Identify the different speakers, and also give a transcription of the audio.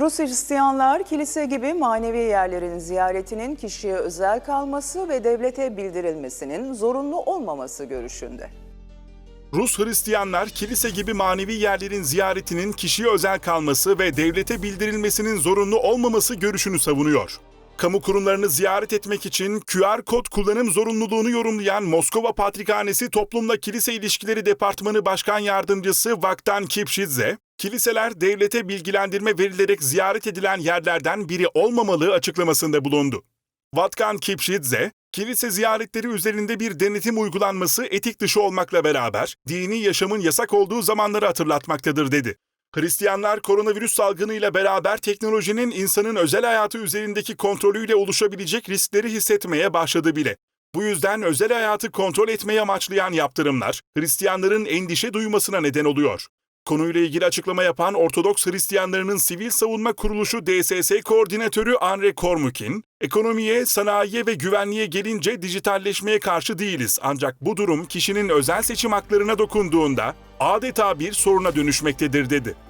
Speaker 1: Rus Hristiyanlar kilise gibi manevi yerlerin ziyaretinin kişiye özel kalması ve devlete bildirilmesinin zorunlu olmaması görüşünde.
Speaker 2: Rus Hristiyanlar kilise gibi manevi yerlerin ziyaretinin kişiye özel kalması ve devlete bildirilmesinin zorunlu olmaması görüşünü savunuyor. Kamu kurumlarını ziyaret etmek için QR kod kullanım zorunluluğunu yorumlayan Moskova Patrikhanesi Toplumla Kilise İlişkileri Departmanı Başkan Yardımcısı Vaktan Kipşidze, kiliseler devlete bilgilendirme verilerek ziyaret edilen yerlerden biri olmamalı açıklamasında bulundu. Vatkan Kipşidze, kilise ziyaretleri üzerinde bir denetim uygulanması etik dışı olmakla beraber dini yaşamın yasak olduğu zamanları hatırlatmaktadır dedi. Hristiyanlar koronavirüs salgınıyla beraber teknolojinin insanın özel hayatı üzerindeki kontrolüyle oluşabilecek riskleri hissetmeye başladı bile. Bu yüzden özel hayatı kontrol etmeyi amaçlayan yaptırımlar Hristiyanların endişe duymasına neden oluyor. Konuyla ilgili açıklama yapan Ortodoks Hristiyanlarının Sivil Savunma Kuruluşu DSS Koordinatörü Andre Kormukin, ekonomiye, sanayiye ve güvenliğe gelince dijitalleşmeye karşı değiliz ancak bu durum kişinin özel seçim haklarına dokunduğunda adeta bir soruna dönüşmektedir dedi.